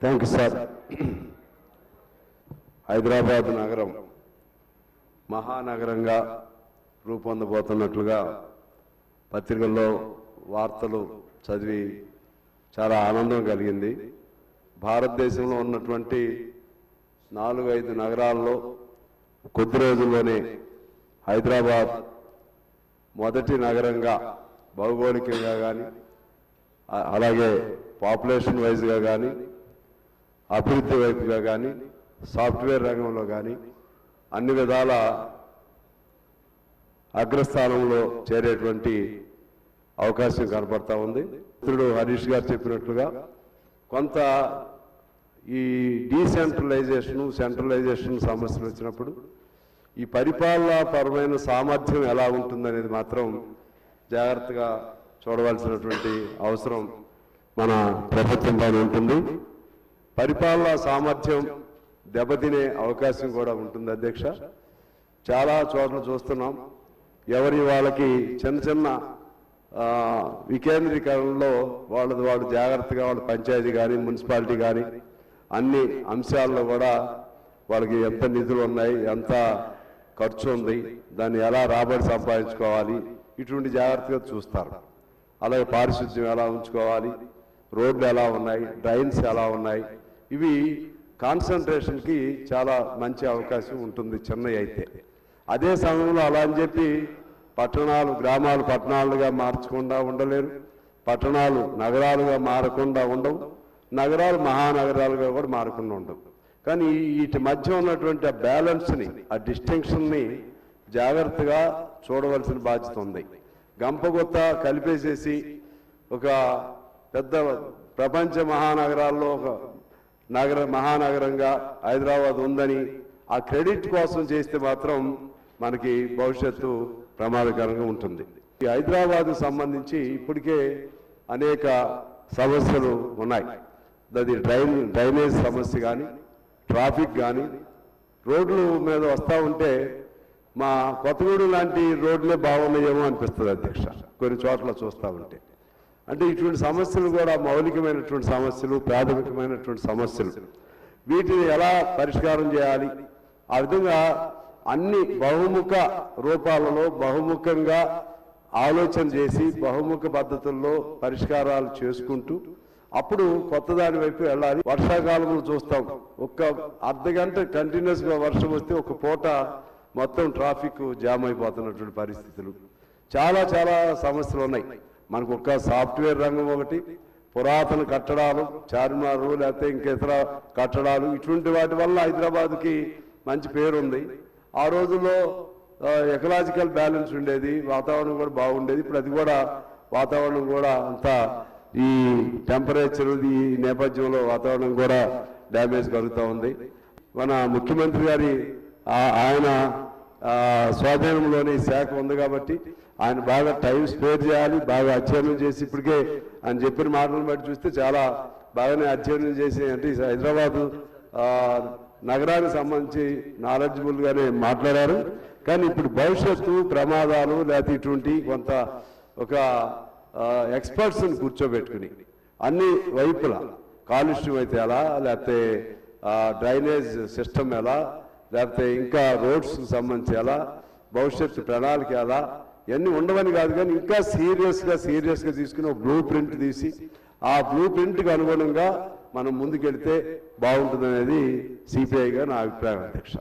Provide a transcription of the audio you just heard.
Thank you sir Hyderabad నగరం మహానగరంగా రూపొందబోతున్నట్లుగా పత్రికల్లో వార్తలు చదివి చాలా ఆనందం కలిగింది. భారతదేశంలో ఉన్నటువంటి నాలుగు ఐదు నగరాల్లో కొద్ది రోజుల్లోనే హైదరాబాద్ మొదటి నగరంగా భౌగోళికంగా కానీ అలాగే పాపులేషన్ వైజ్గా కానీ అభివృద్ధి వైపుగా కానీ సాఫ్ట్వేర్ రంగంలో కానీ అన్ని విధాల అగ్రస్థానంలో చేరేటువంటి అవకాశం కనపడతా ఉంది. మిత్రుడు హరీష్ గారు చెప్పినట్లుగా కొంత ఈ డీసెంట్రలైజేషను సెంట్రలైజేషన్ సమస్యలు వచ్చినప్పుడు ఈ పరిపాలనాపరమైన సామర్థ్యం ఎలా ఉంటుందనేది మాత్రం జాగ్రత్తగా చూడవలసినటువంటి అవసరం మన ప్రభుత్వం పైన ఉంటుంది. పరిపాలనా సామర్థ్యం దెబ్బతినే అవకాశం కూడా ఉంటుంది అధ్యక్ష. చాలా చోట్ల చూస్తున్నాం. ఎవరి వాళ్ళకి చిన్న చిన్న వికేంద్రీకరణలో వాళ్ళది వాళ్ళు జాగ్రత్తగా వాళ్ళ పంచాయతీ కానీ మున్సిపాలిటీ కానీ అన్ని అంశాల్లో కూడా వాళ్ళకి ఎంత నిధులు ఉన్నాయి ఎంత ఖర్చు ఉంది దాన్ని ఎలా రాబడి సంపాదించుకోవాలి ఇటువంటి జాగ్రత్తగా చూస్తారు. అలాగే పారిశుద్ధ్యం ఎలా ఉంచుకోవాలి రోడ్లు ఎలా ఉన్నాయి డ్రైన్స్ ఎలా ఉన్నాయి ఇవి కాన్సన్ట్రేషన్కి చాలా మంచి అవకాశం ఉంటుంది చెన్నై అయితే. అదే సమయంలో అలా అని చెప్పి పట్టణాలు గ్రామాలు పట్టణాలుగా మార్చకుండా ఉండలేరు. పట్టణాలు నగరాలుగా మారకుండా ఉండవు. నగరాలు మహానగరాలుగా కూడా మారకుండా ఉండవు. కానీ వీటి మధ్య ఉన్నటువంటి ఆ బ్యాలెన్స్ని ఆ డిస్టింక్షన్ని జాగ్రత్తగా చూడవలసిన బాధ్యత ఉంది. గంపగొత్త కలిపేసేసి ఒక పెద్ద ప్రపంచ మహానగరాల్లో ఒక నగర మహానగరంగా హైదరాబాద్ ఉందని ఆ క్రెడిట్ కోసం చేస్తే మాత్రం మనకి భవిష్యత్తు ప్రమాదకరంగా ఉంటుంది. ఈ హైదరాబాద్ సంబంధించి ఇప్పటికే అనేక సమస్యలు ఉన్నాయి. అది డ్రైన్ డ్రైనేజ్ సమస్య కానీ ట్రాఫిక్ కానీ రోడ్లు మీద వస్తూ ఉంటే మా కొత్తగూడు లాంటి రోడ్లే బాగున్నాయేమో అనిపిస్తుంది అధ్యక్ష. కొన్ని చోట్ల చూస్తూ ఉంటే. అంటే ఇటువంటి సమస్యలు కూడా మౌలికమైనటువంటి సమస్యలు ప్రాథమికమైనటువంటి సమస్యలు. వీటిని ఎలా పరిష్కారం చేయాలి? ఆ విధంగా అన్ని బహుముఖ రూపాలలో బహుముఖంగా ఆలోచన చేసి బహుముఖ పద్ధతుల్లో పరిష్కారాలు చేసుకుంటూ అప్పుడు కొత్త దాని వైపు వెళ్ళాలి. వర్షాకాలంలో చూస్తాం. ఒక్క అర్ధ గంట వర్షం వస్తే ఒక పూట మొత్తం ట్రాఫిక్ జామ్ అయిపోతున్నటువంటి పరిస్థితులు. చాలా చాలా సమస్యలు ఉన్నాయి. మనకు ఒక సాఫ్ట్వేర్ రంగం ఒకటి పురాతన కట్టడాలు చార్మినారు లేకపోతే ఇంకా ఇతర కట్టడాలు ఇటువంటి వాటి వల్ల హైదరాబాద్కి మంచి పేరుంది. ఆ రోజుల్లో ఎకలాజికల్ బ్యాలెన్స్ ఉండేది వాతావరణం కూడా బాగుండేది. ఇప్పుడు అది కూడా వాతావరణం కూడా అంతా ఈ టెంపరేచర్ ఈ నేపథ్యంలో వాతావరణం కూడా డ్యామేజ్ కలుగుతూ ఉంది. మన ముఖ్యమంత్రి గారి ఆ- ఆయన స్వాధీనంలోని శాఖ ఉంది కాబట్టి ఆయన బాగా టైం స్పేర్ చేయాలి బాగా అధ్యయనం చేసి ఇప్పటికే ఆయన చెప్పిన మాటలను బట్టి చూస్తే చాలా బాగానే అధ్యయనం చేసి అంటే హైదరాబాద్ నగరానికి సంబంధించి నాలెడ్జబుల్గానే మాట్లాడారు. కానీ ఇప్పుడు భవిష్యత్తు ప్రమాదాలు లేకపోతే ఇటువంటి కొంత ఒక ఎక్స్పర్ట్స్ని కూర్చోబెట్టుకుని అన్ని వైపులా కాలుష్యం అయితే ఎలా లేకపోతే డ్రైనేజ్ సిస్టమ్ ఎలా లేకపోతే ఇంకా రోడ్స్ సంబంధించి ఎలా భవిష్యత్తు ప్రణాళిక ఎలా ఇవన్నీ ఉండవని కాదు కానీ ఇంకా సీరియస్గా సీరియస్గా తీసుకుని ఒక బ్లూ ప్రింట్ తీసి ఆ బ్లూ ప్రింట్కి అనుగుణంగా మనం ముందుకెళ్తే బాగుంటుందనేది సిపిఐగా నా అభిప్రాయం అధ్యక్ష.